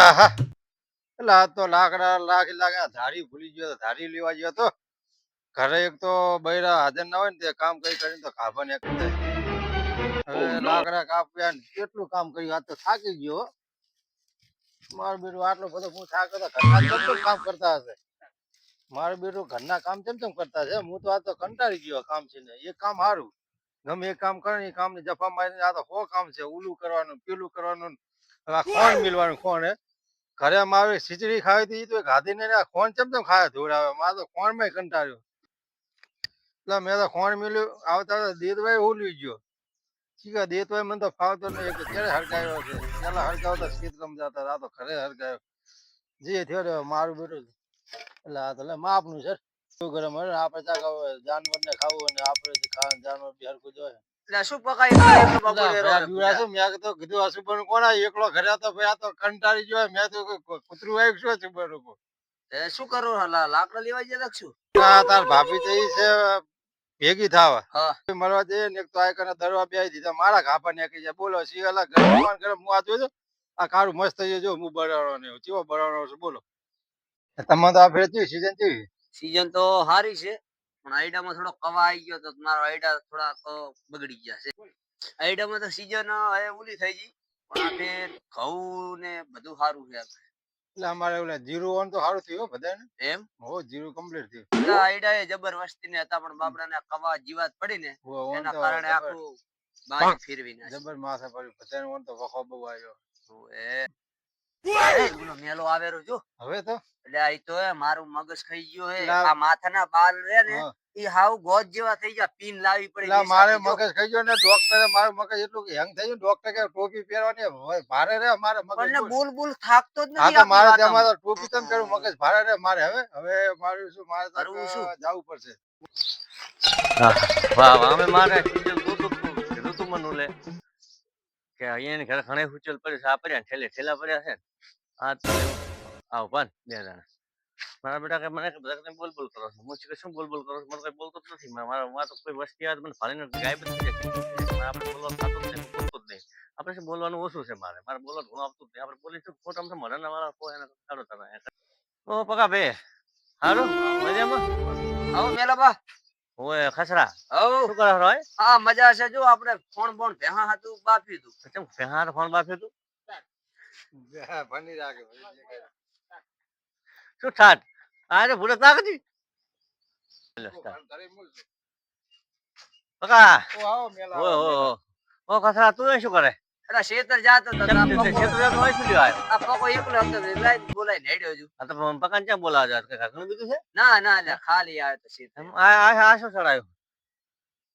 આહા. એટલે આ તો લાકડા લાખ લાગે ધારી ભૂલી ગયો ધારી લેવા ગયો તો. ઘરે એક તો બૈરા હાજર ના હોય ને તે કામ કઈ કરીને તો ખાવા ને હવે લાકડા કાપ્યા ને કેટલું કામ કર્યું આ તો થાકી ગયો. માર મારું બેટું આટલો બધો હું થાક્યો તો ઘરના કેમ કેમ કામ કરતા હશે. મારું બેટું ઘરના કામ કેમ કેમ કરતા છે હું તો આ તો કંટાળી ગયો કામ છે ને. એ કામ સારું. ગમે એ કામ કરે ને એ કામ ને જફા મારીને આ તો હો કામ છે. ઓલું કરવાનું પેલું કરવાનું આ ખોણ મિલવાનું ખોણ હે. ઘરે મારે ખીચડી ખાવી હતી તો ખાધી ને આ ખોણ ચમ ચમ ખાય ધોડાવે મારે તો ખોણમાં કંટાળ્યો. એટલે મેં તો ખોણ મિલ્યું, આવતા દેતભાઈ ઓલવી ગયો. શીખા દેતભાઈ મને તો ફાવતો નહીં, એક તો ક્યારે હરગાવ્યો છે? પેલા હરગાવતા ખેતરમાં જતા આ તો ઘરે હરગાવ્યો જે થયો રહ્યો, મારું બેટું. એટલે આ તો માપનું છે. શું કરે મારે આપણે ચાક જાનવર જાનવરને ખાવું અને આપણે ખાવાનું, જાનવર બી હરખું જોઈએ શું પકાયું? એકલો એટલે બપોરે આ રોજ બીવડા શું? મેં કીધું કીધું કોણ એકલો ઘરે હતો ભાઈ આ તો કંટાળી ગયો મેં તો કૂતરું આવ્યું શું અશુભન લોકો શું કરું લા- લાકડા લેવા જતા છું આ તાર ભાભી તો ઈ છે ભેગી થાવા. હા. મળવા દે ને એક તો આ કને દરવા બે દીધા. મારા ઘાપા નાખી જાય બોલો સી અલા ગરમ ગરમ હું આ જોજો આ કારું મસ્ત થઈ જો હું બરાડો ને ચીવો બરાડો છે? બોલો. તમારે તો આ ફેર ચેવી સીઝન ચેવી સીઝન તો સારી છે. પણ આઈડામાં થોડો કવા આવી ગયો તો મારો આઈડા થોડાક બગડી ગયા છે. આઈડામાં તો સીઝન હવે ઓલી થઈ ગઈ. પણ આપણે ઘઉં ને બધું સારું છે એટલે અમારે ઓલા જીરું ઓન તો સારું થયું બધાને એમ? હો જીરું કમ્પ્લીટ થયું. એટલે આઈડા એ જબરવસ્તી ને હતા પણ બાપડા ને કવા જીવાત પડી ને એના કારણે આખું બાજ ફેરવી નાખ્યું. જબર માથે પડ્યું બધાને ઓન તો વખો બહુ આવ્યો એ. મેલો આવેરો જો. હવે તો? એટલે આ તો મારું મગજ ખાઈ ગયો હે. ના. આ માથાના બાલ રે ને. ઈ હાવ ગોજ જેવા થઈ ગયા પીન લાવી પડી મારે મગજ ખાઈ ગયો ને ડોક્ટરે મારું મગજ એટલું હેંગ થઈ ગયું ડોક્ટર કે ટોપી પહેરવાની હોય, ભારે રે મારે મગજ પણ બોલ. બોલ થાકતો જ નથી તો મારે તેમાં તો ટોપી તમ કરું મગજ ભારે રે મારે હવે. હવે મારું શું મારે કરવું શું? જવું પડશે. વાહ વાહ અમે મારે કીધું તું મનું લે કે અહીંયા ઘરે ઘણે હુચલ પડ્યું છે આ પડ્યા ને ઠેલે ઠેલા પડ્યા છે આ તો. પણ બે જણા. મારા બેટા કે મને બધા તમે બોલ બોલ કરો છો? હું શું બોલ બોલ કરો છો? મને કઈ બોલતો જ નથી. મારા માં તો કોઈ વસ્તી આવે મને ફાડીને ગાયબ જ થઈ જાય છે. મારે આપણે બોલવાનું થતું જ નહીં હું જ નહીં. આપણે શું બોલવાનું ઓછું છે મારે? મારે બોલવાનું ઘણું આપતું જ નહીં. આપણે બોલીશું ખોટા તો મને મારા કોઈ એને તમે. ઓ પકા બે. હારું? મજામાં? આવો મેલા બા. ઓય ખસરા. આવો. શું કરો છો હા મજા છે. જો આપણે ફોન ફોન ભેહા હતું બાફી હતું કેમ ફોન બાફી તું ભણી રાખે કરે. શું થાત? આરે ભૂલે તાકતી ઘરે મૂળ છે. પકા ઓ આવો મેલા ઓ ઓ ખસરા તું શું કરે? એટલે શેતર જાતો તો આ તે પકો- શેતુજાત હોય શું લ્યો આ પકો એકલો હતો તો લાઈન બોલાઈને છું. આ તો પકાન ક્યાં બોલાવા જાત કે ઘણું બીજું છે? ના ના એટલે ખાલી આવ્યો તો શેતર. આ આ આ શું ચડાયું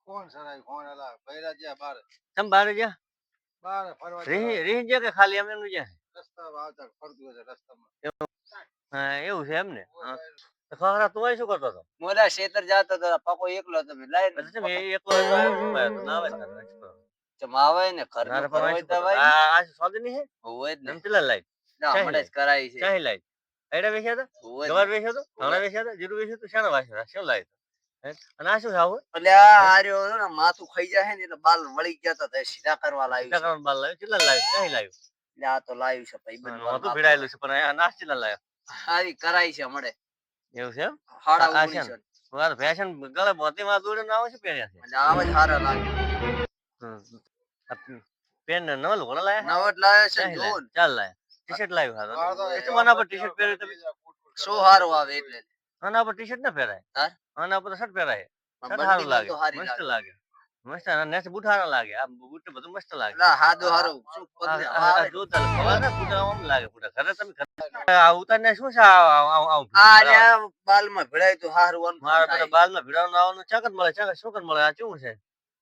કોણ સરાય કોણ અલા? બૈરા જ્યાં બાર. તમ બાર ગયા બાર ફરવા રીહ જ્યાં રીહ કે ખાલી એમ ગયા રસ્તા આવતા ફરતું હશે રસ્તામાં. હા એવું છે એમ ને? ખરા તો શું કરતો હતો? મોડા શેતર જાતો હતો પાકો એકલો હતો લાઈન તમે એકલો હતો, ના આવે? જમાવે ઘર આ સોદની છે? હોય જ ને. એમ પેલા ના, ચાહી જ કરાઈ છે. ચાહી લાઈ એડા વેચ્યા હતા ગવાર ને. હતો ધાણા વેચ્યા હતા જીરું વેચ્યું હતું શાના વાસ્યા? હતા? શું લાવ્યો અને આ શું આવું? એટલે આ ને માથું ખાઈ જાય ને એટલે બાલ વળી ગયા તો તે સીધા કરવા લાવ્યું બાલ લાવ્યું? કેટલા લાવ્યું ક્યાંય લાવ્યો? એટલે આ તો લાવ્યું છે ભાઈ બંધ નહોતું ભીડાયેલું છે પણ આ નાસ્તી ના લાવ્યો હારી કરાઈ છે હમણે. એવું છે એમ? હાડા આ- આ ઓગણીસો છે મારે ફેશન ગળે મોતી માં દોડે ના આવે છે પહેર્યા છે. એટલે આવા જ હારા લાગે. હમ. આ પેન ને નવલ ઘોડા લાયા? નવટ લાવ્યો છે ક્યાંય જોન લાયા? ચાલ લાયા. ટી શર્ટ લાવ્યું હા આ તો તો. એ એ તો આના પર ટી શર્ટ પહેર્યું તમે? સો હારો આવે એટલે? આના પર ટી શર્ટ ના પહેરાય. હા? આના પર શર્ટ પહેરાય. પણ શર્ટ સારું બંડીમાં લાગે. તો હારી મસ્ત લાગે. લાગે. મસ્ત નેક્સ્ટ બૂટ લાગે. આ બુટ બધું મસ્ત લાગે. ના હાદો હારો. શું પગને આ- આવે. જોતા લાગે. ખબર આમ લાગે બૂટ. ઘરે તમે ઘરે- આ ઉતારને શું છે આ- આ- બાલમાં ભેળાય તો હારું વન મારા બધા બાલમાં ભીડાનું આવવાનું ચકન મળે ચાકર શું કર મળે? આ શું છે?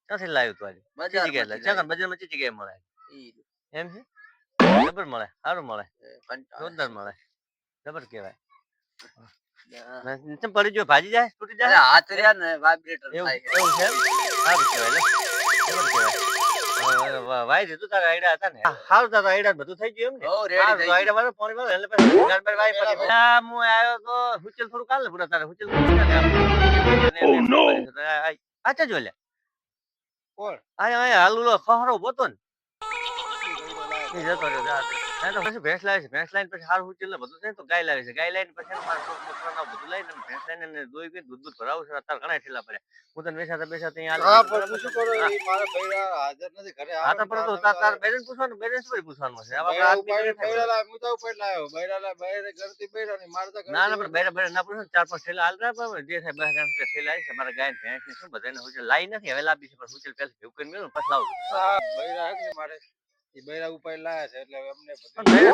ક્યાંથી લાવ્યું તું આજે? ચી જગ્યાએ ચકન બજારમાં ચીચી જગ્યાએ મળે. એમ છે? જબર મળે સારું મળે. જોરદાર મળે. જબર કહેવાય. ચમ પડી ગયો? ભાજી જાય? તૂટી જાય? હાથ રહ્યા ને વાઇબ્રેટર થાય છે. એવું છે સારું કહેવાય લે. કહેવાય. વાઈ દીધું તારા આઈડા હતા ને. હાલ તારા આઈડા બધું થઈ ગયું એમ ને? તો આઈડા વાળો પાણી વાળો એટલે પછી ગાડ વાઈ હું આવ્યો તો હુચેલ થોડું કાલે પૂરા તારે હુચેલ. આ- આ- આચા જો લે. કોણ? આ આ હાલુલો ખહરો બોતો ને. જતો રહ્યો. તો પછી ભેંસ લાવે છે. ભેંસ લાવીને પછી હારું ઉચેલ ને બધું છે તો ગાય લાવે છે. ગાય લાવીને પછી મારે બધું લઈને ભેંસ લઈને અને દોઈ ગઈ દૂધ દૂધ ભરાવું છે. અત્યારે ઘણા ઠેલા પડ્યા. હું તને બેસાતા બેસાતા અહીંયા હા પણ શું કરું? હા. મારા બૈરા હાજર નથી. ઘરે હા તો પરંતુ તાર બેરેન પૂછવાનું? બેરેન શું પૂછવાનું છે આવા બૈરા આદમી બૈરા લાવ્યો, હું તો ઉપર લાવ્યો. બૈરા લાવ્યો, બૈરે ઘરથી બૈરા નહીં, મારે તો ના ના પણ બેરે બેરે ના પૂછો ચાર પાંચ થેલા હાલ રાખો જે થાય બસ ગામ આવી છે. મારા ગાય ભેંસ ને શું બધાને હુચેલ લાઈ નથી. હવે લાવી છે પણ હુચેલ પહેલા ભેગું મેળવું પછી લાવું હા, બૈરા હે મારે? ઈ બૈરા ઉપાડી લાયા છે એટલે અમને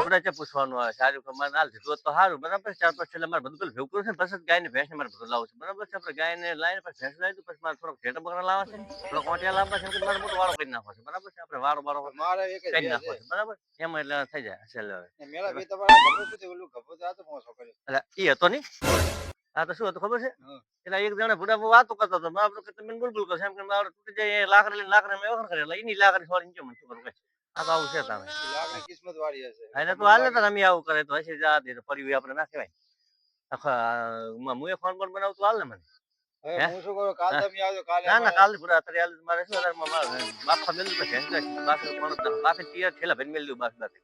બેરે છે પૂછવાનું આવે? સારું કે મારે હાલ દીધું તો સારું બરાબર ચાર પાંચ છેલ્લે મારે બધું ભેગું કરું છે પછી જ ગાય ને ભેંસ ને મારે બધું લાવું છે બરાબર છે? આપણે ગાય ને લાવીને પછી ભેંસ લાવી દઉં પછી મારે થોડોક ઘેટા બકરા લાવવા છે થોડોક કોટિયા લાવવા છે મારે મોટો વાળો કરી નાખો છે બરાબર છે? આપણે વાળો વાળો મારે એક કરી નાખો છે. છે બરાબર? એમાં એટલે થઈ જાય છેલ્લે હવે. ને મેલા તમારા ગભો પૂછે, ઓલું ગભો તો આ તો મોસો કર્યો. એટલે ઈ હતો નહીં? આ તો શું હતું ખબર છે. એટલે એક જણે બુડા વાતો કરતો હતો કે તમે બુલબુલ કરશે એમ કે મારે તૂટી જાય એ લાકડી લાકડી મેં વખણ કરે એટલે એની લાકડી છોડીને નીચે મને શું કરું આ તો આવું છે તમે લાગણી કિસ્મત વાળી હશે. એટલે તું હાલ અમે આવું કરે તો હશે જા દે તો ફરી આપણે ના કહેવાય. આખા મુએ ફોન પણ બનાવું તું હાલ ને મને? હું? શું કરું, કાલ તમે આવજો, કાલે ના ના કાલ પૂરા અત્યારે હાલ મારે શું અત્યારે બાફા મેલ પણ થેલા બાકી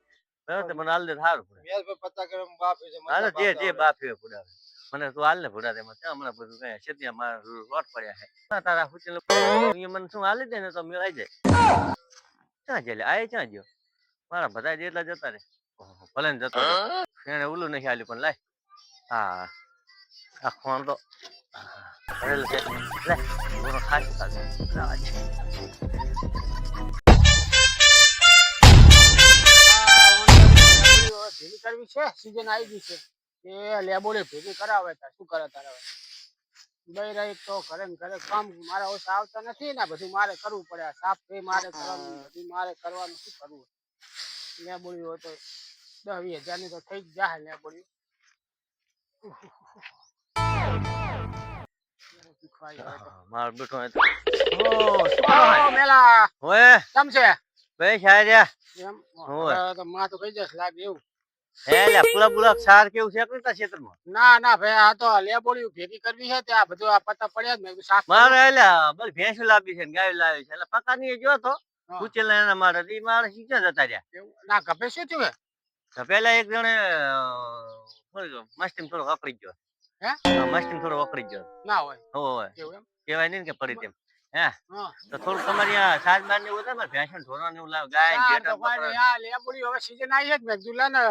બરાબર મને હાલ દે તો સારું પૂરા. મેલ પર પત્તા કરે, હું છે, હાલે જે જે. બાફી પૂરા મને તું હાલ ને પૂરા તેમાં ત્યાં હમણાં બધું કઈ છે ત્યાં મારા લોટ પડ્યા છે. તારા હુચી મને શું હાલી દે ને તો મેળ જાય. ક્યાં જાય આ ક્યાં ગયો? મારા બધા જેટલા જતા રે. ભલે ને જતો એને ઓલું નહીં હાલ્યું પણ લાય. હા. આ ફોન તો છે. છે. કરવી છે? સીઝન આવી ગઈ છે. એ લેબોડે ભેગી કરાવે તાર શું કરે તારે હવે રહી તો ઘરે ને ઘરે કામ મારા ઓછા આવતા નથી ને બધું મારે કરવું પડે. સાફ થઈ મારે કરવાનું બધું મારે કરવાનું શું કરવું? લેબોડી હોય તો દસ વીસ હજારની તો થઈ જ જાય લેબોડી મારો બેઠો ઓ, ભાઈ? મેલા? ઓય કેમ છે? બે શાયરિયા એમ? હોવે. હવે તો માથું કઈ જશે લાગે એવું. હે લે પુલા પુલા કેવું છે કઈ ક્ષેત્રમાં? ના ના ભાઈ આ તો લેબોડી ભેગી કરવી છે ત્યાં બધું આ પત્તા પડ્યા મેં સાફ મારે એટલે બસ ભેંસું લાવી છે ને ગાય લાવી છે એટલે પકાની જો તો ઉચેલ એના મારે મારે શીખ્યા જતા રહ્યા? ના ગભે શું થયું? તો પેલા એક જણે મસ્તીમ થોડો વકડી ગયો. હે? મસ્તીમ થોડો વકડી ગયો. ના હોય. હોય કેવાય નહીં કે પડી તેમ હા? તો થોડું તમારી આ સાજ ને એવું થાય ને ભેંસ ને એવું લાવે ગાય ના, ઘેટા તો કોઈ બકરા નહીં. આ લેબોડી હવે season આવી છે મેં કીધું ને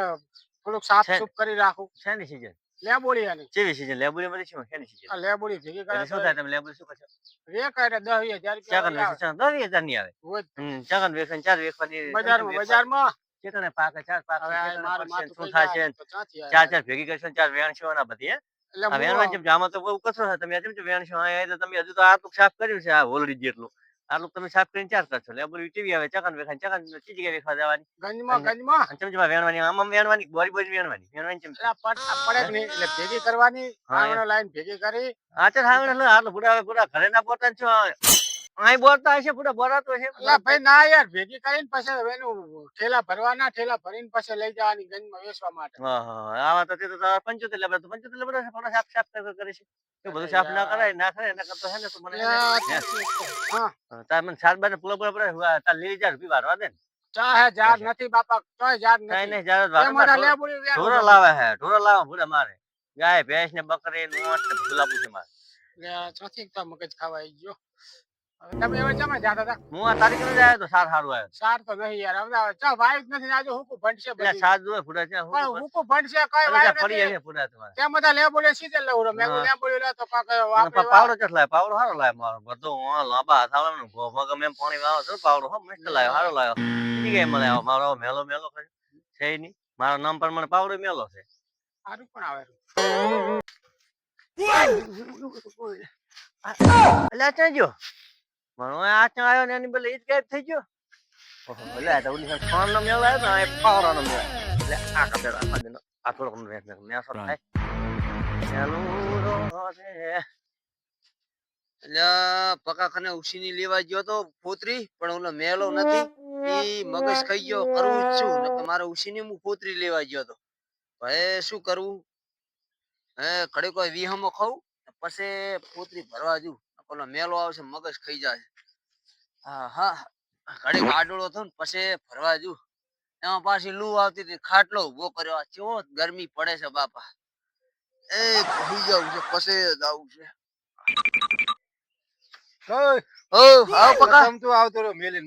થોડુંક સાફ છે. કરી રાખું. છે ને સીઝન લેબોડી આની કેવી સીઝન લેબુરી માંથી શું છે ને સીઝન લેબોડી ભેગી કરે શું થાય તમે? લેબુરી શું કરશો? રે કરે દસ રૂપિયા ચાકન વેચે દસની આવે. હમ ચાકન વેચે ચાર વેચવાની બજારમાં બજારમાં? ચેતને પાકે ચાર પાકે? ચાર ચાર ભેગી કરશો ને ચાર વેણ છે બધી એટલે આ હું વેણવા જેમ આમાં તો બહુ કચરો છે તમે જેમ વેણશો? આ તો તમે હજુ તો આટલું સાફ કર્યું છે આ હોલડી જેટલું. આટલું તમે સાફ કરીને ચાર કરશો. એટલે બધું ટીવી આવે ચકન વેખાય ચકન ચીજ જગ્યાએ વેખવા જવાની? ગંજમાં ગંજમાં. અને ચમચમાં વેણવાની આમ આમ વેણવાની બોરી બોરી વેણવાની. પડ- જ નહીં. એટલે ભેગી કરવાની હા, લાઈન ભેગી કરી. આ તો સામે આટલું ઘરે ના પોતા છો. અહીં બોરતા હશે પૂરા બોરાતો હશે. એટલે ભાઈ ના યાર ભેગી કરીને પછી હવે ઠેલા ભરવાના ઠેલા ભરીને પછી લઈ જવાની ગંજમાં વેચવા માટે. હા, હા, આવા તો તે તો પંચોતેર લેબર તો પંચોતેર લેબર છે, પણ સાફ સાફ કરે છે. એ બધું સાફ ના કરાય ના કરે એના કરતા છે ને તો મને ને, હે, તાર મને સાત બાર પૂરા પૂરા પૂરા તાર લીલી ચાર રૂપિયા વારવા દે ને. ચાહે જાર નથી બાપા તોય જાર કઈ નહીં ઢોરો છે. લાવે હે ઢોરો લાવે પૂરા મારે. ગાય ભેંસ ને બકરી ને ઊંટ ને છે મારે. ચોથી મગજ ખાવા આવી ગયો. તમે હવે જમા જાતા હતા? હું આ તારીખ જ આવ્યો તો સાર સારું આવ્યો. સાર તો નહીં યાર હવે ચા વાયુ જ નથી આજે હુકુ ભંડશે એટલે બધી. સાત જોવે છે પણ હુકુ ભંડશે કઈ વાયુ નથી. આવીએ પૂરા તમારે. તેમ બધા લેબોડી સીધે લઉં મેં કીધું લે તો કાક અને પાવડો ચેટ લાવ્યો પાવડો સારો લાવ્યો મારો. બધો હા લાંબા હાથ આવે ને ગમે પાણી વાવો છો પાવડો હો મસ્ત લાવ્યો સારો લાવ્યો બીજી કઈ મળે આવો મારો મેલો મેલો કરે છે નહીં. મારો નામ પણ મને પાવડો મેલો છે. સારું પણ આવે. એટલે આ ક્યાં ગયો મારો આ ક્યાં આવ્યો ને એની બોલે ઈ ગાયબ થઈ ગયો. એટલે આ તો ઉની ફોન નો મેળ આવ્યો ને આ નો મેળ એટલે આ કપડે રાખવા દેનો આ થોડોક મેં મેં સર થાય. ચાલુ રે એટલે પકાખાને ઉછીની લેવા ગયો તો પોતરી પણ ઓલો મેલો નથી. ઈ મગજ ખાઈ ગયો કરવું જ શું નકર મારે ઉછીની હું પોતરી લેવા ગયો તો. હવે શું કરવું હે કડે કોઈ વિહમો ખાવ પછી પોતરી ભરવા જઉં. ઓલો મેલો આવશે મગજ ખાઈ જાય હા હા. ઘડીક આડોળો થયો ને પછી ફરવા જુ એમાં પાછી લૂ આવતી હતી ખાટલો ઊભો કર્યો. ચેવો ગરમી પડે છે બાપા. એ કહી જવું છે પછી જવું છે. ઓય, ઓ આવ પકા. કસમ તું આવતો રહ્યો મેલીને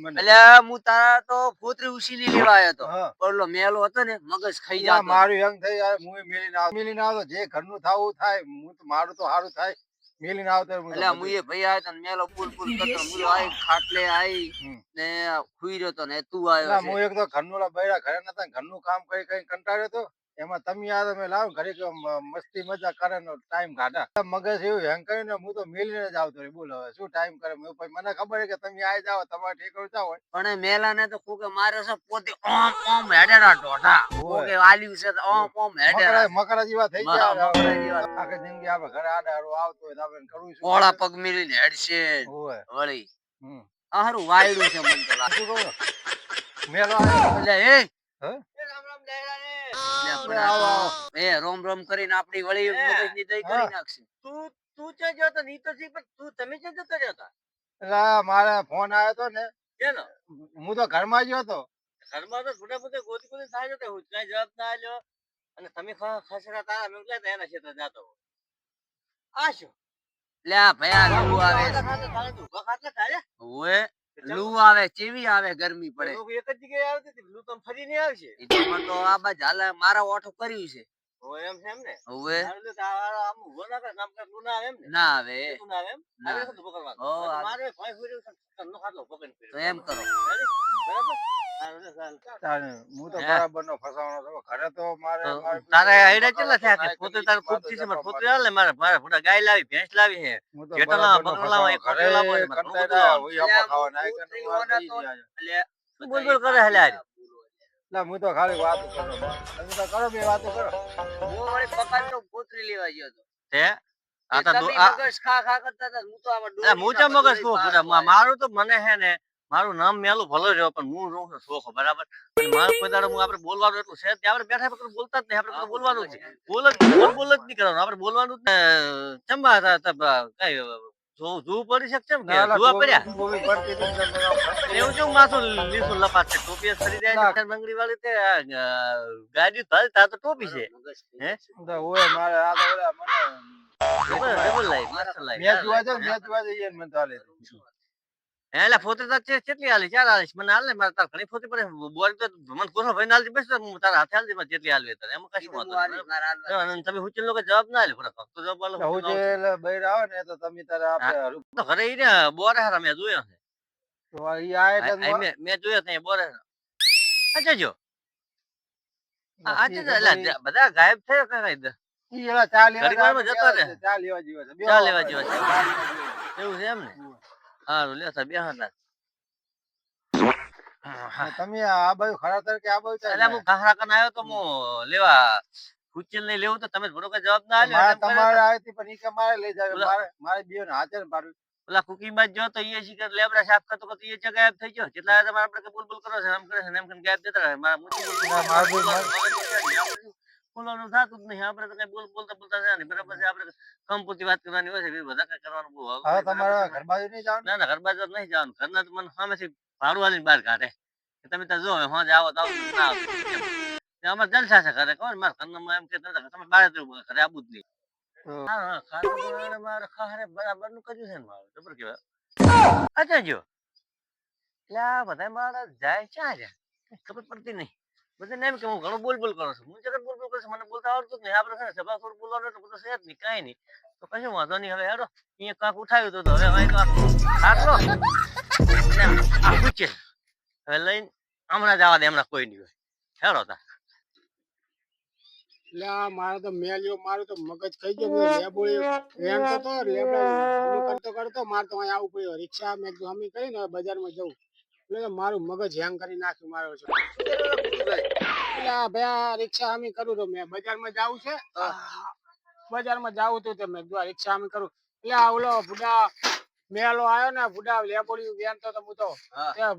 હું તારા તો ફોતરી ઉછીની લેવા હતો. હા. ઓલો મેલો હતો ને મગજ ખાઈ યા મારું એમ થઈ યાર હું મેલીને આવ મેલીને આવતો. જે ઘરનું થાવું થાય. હું તો મારું તો સારું થાય. મેલીને આવતો એટલે મુયે ભાઈ આવ્યો તો ને મેલો પુલ પુલ કરતો મુલો આઈ ખાટલે આઈ. ને હુઈ રહ્યો તો ને તું એટલે આવ્યો હું એક તો ઘરનું બૈરા ઘરે નતા ઘરનું કામ કરી કરી કંટાળ્યો તો? એમાં તમે આ અમે લાવ ઘરે મસ્તી મજા કરે નો ટાઈમ કાઢા મગજ એવું હેંગ કરીને હું તો મેલીને જ આવતો રહી બોલો હવે શું ટાઈમ કરે પછી મને ખબર છે કે તમે આવી જાઓ તમારે ઠેકડું જાવ હોય પણ એ મેલા ને તો કોકે મારે છે પોતે ઓમ ઓમ હેડેડા ટોઢા કોકે આલ્યું છે તો ઓમ ઓમ હેડેડા મકરા જેવા થઈ ગયા મકરા. જેવા. આખી જિંદગી આપણે ઘરે આડે હારું આવતો હોય તો આપણે કરવું શું ઓળા પગ મિલીને હેડશે વળી હમ. વાયડું છે મને તો લાગે. શું કહું? મેલો આવે એટલે એ હે? એ રોમ રોમ કરીને આપણી વળી મગજની દઈ કરી નાખશે. તું તું ક્યાં ગયો તો? ની તો ઠીક પણ તું તમે ક્યાં જતો રહ્યો હતા? એટલે આ મારે ફોન આવ્યો હતો ને. કેનો? હું તો ઘરમાં ગયો હતો ઘરમાં તો છોટા બધા ગોતી ગોતી થાય જતો. હું કઈ જવાબ ના આવ્યો અને તમે ખસરા ખસેડા તારા મેં એના ક્ષેત્ર જાતો આ શું? લ્યા ભયા આવે ખાટલા ખાયા? ઓએ લૂ આવે ચેવી આવે ગરમી પડે. એક જ જગ્યાએ આવતી હતી પેલું તો ફરી નહીં આવશે. ઈ તો આ બાજુ હાલ મારા ઓઠો કર્યું છે. એમ છે એમ ને હવે આમ ઊભો ના કરે, આવે એમ ને ના આવે ના આવે. ના. તો. એમ કરો. હું તો? બરાબર નો ફસાવાનો હતો ઘરે તો મારે તારે બીજું કેટલા થયા છે પોતે તારે ખૂબ છે જતો પોતે મારે. મારે મારે પોતા ગાય લાવી ભેંસ લાવી છે જેટલા બરાબરનો બકરા લાવો, ફસાવાનો. એક ઘરે પકડેલા હોય, હોય ખાવા, આમ નાય હું કરીને મારે ઉતરી થઈ ઓના જાય. એટલે બોલ બોલ કરે હાલે હારે. હું તો ખાલી વાતો કરું તમે તો કરો બે વાતો કરો હું વળી પકડ તો ગોતરી લેવા ગયો હતો તે આ તો તમે દો- આ- મગજ ખા ખા કરતા હતા હું તો આમાં અરે ડોરીના મૂચા બધું મગજ લઈ કહું બહાર પૂરા. મા- આવ્યો. મારું તો મને હે ને મારું નામ મેલું ભલો રહ્યો પણ હું રહું છું શોખ બરાબર મારું કોઈ દાડો હું આપણે બોલવાનું એટલું છે આપણે બેઠા બેઠા બોલતા જ નહીં આપણે બોલવાનું છે. બોલ જ બોલ જ નહીં કરવાનું. આપણે બોલવાનું જ ચંબા કઈ જોવું પડી શકશે જોવા પડ્યા? એવું કેવું માથું લીસું લપાટ છે. ટોપી ખરી જાય છે બંગડી વાળી તે ગાડી થાય તાર તો ટોપી છે. હે? તો મારે આ તો મને ડબલ ડબલ લાઈફ મસ્ત લાઈફ. જોવા જાઉં ને, જોવા જઈએ મને તો હાલે. એટલે ફોટો તાર છે કેટલી હાલી ચાર હાલીશ મને હાલે મારે તાર ઘણી ફોતી પડે. બોલ તો મને કોનો ભાઈ નાલતી બેસ તારા હાથે હાલતી મને જેટલી હાલવી તારે. એમાં કશું વાંધો આલીશ, તમે હુચેલ લોકો જવાબ ના આલે ખોટા ફક્ત જવાબ આલો હુચેલ બૈર આવે ને તો તમે તારે આપણે તો ઘરે ઈ ને બોરે હારા મે જોયો છે. તો ઈ આવે એટલે આ- આ મેં મેં જોયો ત્યાં બોરે અચ્છા જો આ- આ નથી છે ને, એટલે બધા ગાયબ થયો કઈ કઈ ઈ એલા ચા લેવા જતો છે, ચા લેવા જેવા છે. ચા લેવા જેવા છે. ચા લેવા જેવા છે. એવું છે એમ ને? હારું લે સાહેબ બે ના. તમે આ બાજુ ખરા કે આ બાજુ એટલે હું ઘાસરા કન આવ્યો તો હું લેવા હુચેલ ને લેવું તો તમે થોડો કઈ જવાબ ના આલ્યો તમારે આવી હતી પણ ઈ કે મારે લઈ જાય મારે મારે બે ને હાથે પાડું પેલા કુકી માં જો તો એ શિકાર લેબડા સાફ કરતો કરતો એ જગ્યા ગાયબ થઈ ગયો. કેટલા તમારે આપણે બોલ બોલ કરો છે આમ કરે છે એમ કરીને ગાયબ દેતા મારા મોટી મારે બોલવાનું થતું જ નહીં. આપણે તો કઈ બોલ બોલતા બોલતા નહીં. બરાબર છે? આપણે કંપૂતી વાત કરવાની હોય છે. બધા કઈ કરવાનું બહુ હવે હવે બરાબર તમારે છે. ઘર બાજુ નહીં જવાનું? ના ના ઘર બાજુ નહીં જવાનું. ઘરના તો મને સામેથી ભાડું આલીને બહાર કાઢે. તમે ત્યાં જો હા આવો તો ના અમારે જલસા છે ઘરે કોણ મારા ઘરના એમ કે તમે બહાર ઘરે આવું જ નહીં. હા હા ખાધું મારે ખારે બરાબરનું કર્યું છે ને મારે જબર કેવાય. અચ્છા જો. એટલે આ બધા મારા જાય ક્યાં રહ્યા ખબર પડતી નહીં. બધાને એમ કે હું ઘણું બોલ બોલ કરું છું. હું જગત બોલ બોલ કરું છું. મને બોલતા આવડતું જ નહીં. આપણે છે ને સભા થોડું બોલવાનું એટલે બધું છે જ નહીં, કાંઈ નહીં. તો કશું વાંધો નહીં. હવે હેડો. અહીંયા કાંક ઉઠાવ્યું તો હવે અહીં તો ને આ હવે લઈને હમણાં જવા દે, હમણાં કોઈ નહીં હોય. હેડો તા. મારે તો મેલ્યો મારું તો મગજ ખાઈ ગયો. કરતો કરતો મારે તો આવવું પડ્યું. રિક્ષા મેં હમી કરીને હવે બજારમાં જવું. એટલે તો મારું મગજ હેંગ કરી નાખ્યું મારો છે એટલે ભાઈ રિક્ષા અમે કરું તો મેં બજારમાં જાવું છે. બજારમાં જાવું તું તે મેં કીધું રિક્ષા અમે કરું. એટલે ઓલો બુડા મેલો આવ્યો ને બુડા લેબોળી વેણતો તો હું તો.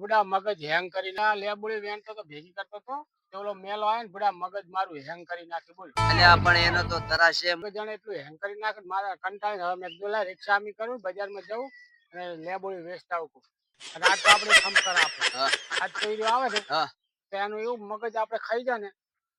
બુડા મગજ હેંગ કરીને ના લેબોળી વેણતો તો ભેગી કરતો તો. ઓલો મેલો આવ્યો ને બુડા મગજ મારું હેંગ કરી નાખ્યું બોલ. અલ્યા પણ એનો તો તરાશે જણે એટલું હેંગ કરી નાખે મારા કંટાળી હવે મેં રિક્ષા અમે કરું બજારમાં જવું અને લેબોડી વેચતા આવું અને આજ તો આપણે ખમકર આપે. હા. આજ તો આવે છે. તો એનું એવું મગજ આપણે ખાઈ જાય ને.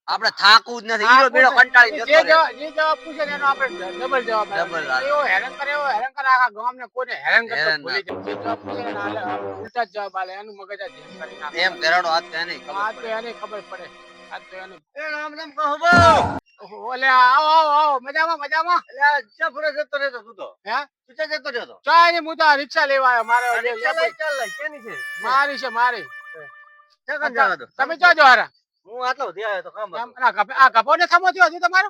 આપણે થાકવું જ નથી. હીરો બેડો કંટાળી જતો રહે. જવાબ જે જવાબ પૂછે એનો આપણે ડબલ જવાબ ડબલ એવો હેરાન કરે એવો હેરાન કરે આખા ગામને કોઈને હેરાન કરતો ભૂલી જાય. જે જવાબ પૂછે ને આલે ઉલટા જવાબ આલે. એનું મગજ આ ધ્યાન કરી નાખે. એમ ઘેરાડો હાથ ત્યાં નહીં આ ખબર તો એને ખબર પડે. આજ તો એને એ રામ રામ કહો ઓલે આવો આવો આવો મજામાં મજામાં. એટલે ચા ફરે જતો રહેતો તું તો. હે? તું ચા જતો રહેતો? ચાલ હું તો રિક્ષા લેવા આવ્યો મારે રિક્ષા લઈ ચાલ લઈ. કેની છે? મારી છે મારી. ચા કાન જવા દો. તમે જો જો હારા? હું આટલો સુધી આવ્યો તો કામ એમ, હતું આ આ ગભો ને થમો થયો હજી તમારો?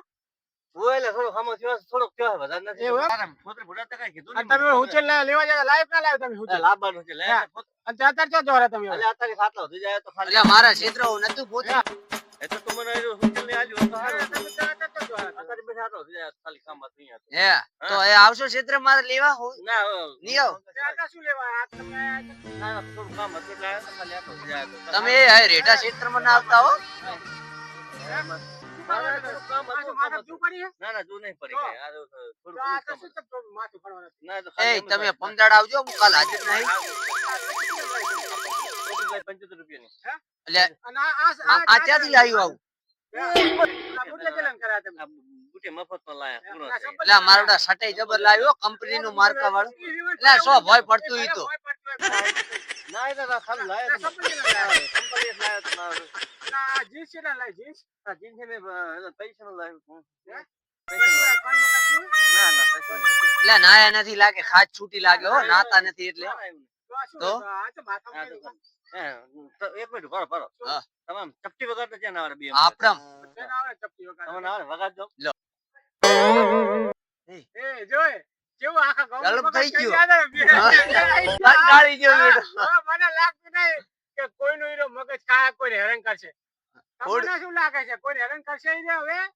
હું થોડો ખામો થયો છે, થયો વધારે નથી એવું એમ? તારા પોતે ભૂલાતા કીધું અને તમે હુચેલ લેવા જાય લાઈવ ના લાઈવ તમે હુચેલ લાવવાનું છે લે. અને અત્યારે ચો જો હારા તમે એટલે અત્યારે ખાટલો સુધી જાય તો ખાલી મારા ક્ષેત્ર નતું પૂછ્યું એ તો મને એ ને આલ્યું તો હારું. તમે ત્યાં અત્યારે જો જો હારા તમે. અત્યારે બેઠા હતો, ખાલી કામ હતું હે તો એ આવશો ક્ષેત્ર મારે લેવા હું? ના નહીં આવો. શું લેવા? આ તમે ના, થોડું કામ હતું એટલે ખાલી. તમે ના આવતા હો. આ માથું પડવાનું હતું. ના, તો એ ખાલી એમ જ તમે પંદર આવજો હું કાલ હાજર નહીં. પંચોતેર રૂપિયાની. લાવ્યું આવું મારો સટાઈ જબર લાવ્યો કંપની નું માર્કા વાળું એટલે સો ભોય પડતું ઈ તો. ના, ખાલી લાયા. કંપની લાયા. ના? જીન્સ? આ જીન્સ મેં. હે? એટલે નાયા નથી લાગે ખાસ છૂટી લાગે હો નાતા નથી એટલે. તો એક મિનિટ ભરો ભરો. તમામ ચપટી વગર તો ક્યાં આવડે બે આપણા. શેના ચપટી વગાડે? તમને આવડે વગાડજો એ જોય. કેવું આખા થઈ ગયું. હા, મને લાગતું નહીં કે કોઈનો હીરો મગજ ખાય કોઈને હેરાન કરશે. તમને શું લાગે છે? કોઈ હેરાન કરશે હવે?